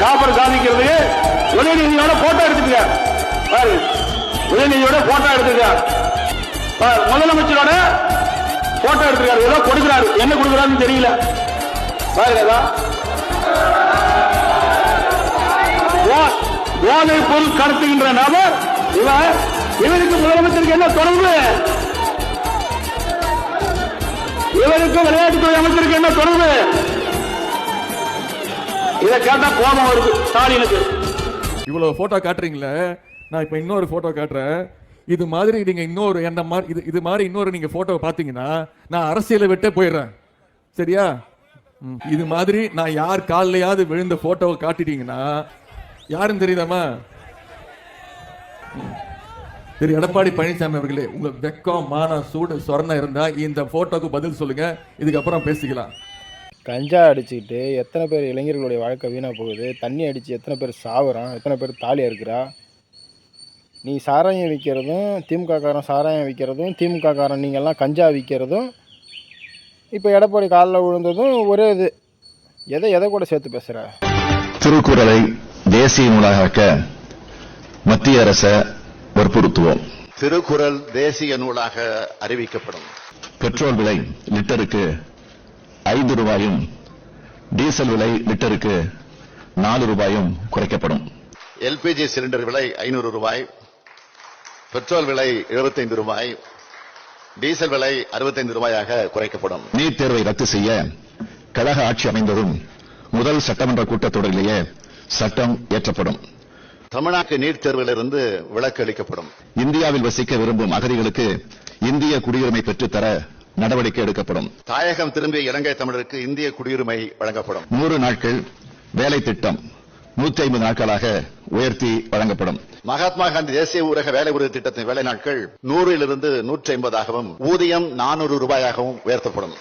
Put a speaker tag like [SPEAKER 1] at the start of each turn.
[SPEAKER 1] Copper சாதிக்கிறது உதயநிதியோட photo எடுத்துக்க பாரு உதயநிதியோட photo எடுத்துக்க முதலமைச்சரோட போட்டோ எடுத்துக்காரு ஏதோ கொடுக்கிறாரு. என்ன கொடுக்கிறாருன்னு தெரியல. பாருங்க இதோ. பொருள் கடத்துகின்ற நபர் இவர் இவருக்கு முதலமைச்சருக்கு என்ன தொடர்பு? இவருக்கு விளையாட்டுத்துறை அமைச்சருக்கு என்ன தொடர்பு? இதை கேட்டா கோபம் வருது. ஸ்டாலினுக்கு.
[SPEAKER 2] இவ்வளவு போட்டோ காட்டுறீங்களே? நான் இப்ப இன்னொரு போட்டோ காட்டுறேன். இது மாதிரி நீங்க இன்னொரு என்ன மாதிரி இது இது மாதிரி இன்னொரு நீங்க போட்டோ பாத்தீங்கன்னா நான் அரசியலை விட்டே போயிடுறேன். சரியா? ம். இது மாதிரி நான் யார் கால்லையாவது விழுந்த போட்டோவை காட்டிட்டீங்கன்னா யாருன்னு தெரியுதாமா திரு எடப்பாடி பழனிசாமி அவர்களே உங்க வெக்கம் மான சூடு சொரணம் இருந்தா இந்த போட்டோக்கு பதில் சொல்லுங்க. இதுக்கப்புறம் பேசிக்கலாம்.
[SPEAKER 3] கஞ்சா அடிச்சுக்கிட்டு எத்தனை பேர் இளைஞர்களுடைய வாழ்க்கை வீணாக போகுது? தண்ணி அடித்து எத்தனை பேர் சாவுறான்? எத்தனை பேர் தாலி இருக்கிறா நீ சாராயம் விற்கிறதும் திமுக காரன் சாராயம் விற்கிறதும் திமுக காரன் நீங்கள்லாம் கஞ்சா விற்கிறதும் இப்போ எடப்பாடி காலில் விழுந்ததும் ஒரே இது. எதை எதை கூட சேர்த்து பேசுகிற
[SPEAKER 4] திருக்குறளை தேசிய நூலாக மத்திய அரசை வற்புறுத்துவோம்.
[SPEAKER 5] திருக்குறள் தேசிய நூலாக அறிவிக்கப்படும்.
[SPEAKER 4] பெட்ரோல் விலை லிட்டருக்கு ஐந்து ரூபாயும் டீசல் விலை லிட்டருக்கு நாலு ரூபாயும் குறைக்கப்படும்.
[SPEAKER 5] எல்பிஜி சிலிண்டர் விலை ஐநூறு ரூபாய் பெட்ரோல் விலை 75 ரூபாய் டீசல் விலை 65 ரூபாயாக குறைக்கப்படும்.
[SPEAKER 4] நீட் தேர்வை ரத்து செய்ய கழக ஆட்சி அமைந்ததும் முதல் சட்டமன்ற கூட்டத்தொடரிலேயே சட்டம் இயற்றப்படும்
[SPEAKER 5] தமிழ்நாட்டு நீட் தேர்விலிருந்து விலக்கு அளிக்கப்படும்.
[SPEAKER 4] இந்தியாவில் வசிக்க விரும்பும் அகதிகளுக்கு இந்திய குடியுரிமை பெற்றுத்தர நடவடிக்கை எடுக்கப்படும்.
[SPEAKER 5] தாயகம் திரும்பிய இலங்கை தமிழருக்கு இந்திய குடியுரிமை வழங்கப்படும்.
[SPEAKER 4] நூறு நாட்கள் வேலை திட்டம் நூத்தி ஐம்பது நாட்களாக உயர்த்தி வழங்கப்படும்.
[SPEAKER 5] மகாத்மா காந்தி தேசிய ஊரக வேலை உறுதி திட்டத்தின் வேலை நாட்கள் நூறிலிருந்து நூற்றி ஐம்பதாகவும் ஊதியம் நானூறு ரூபாயாகவும் உயர்த்தப்படும்.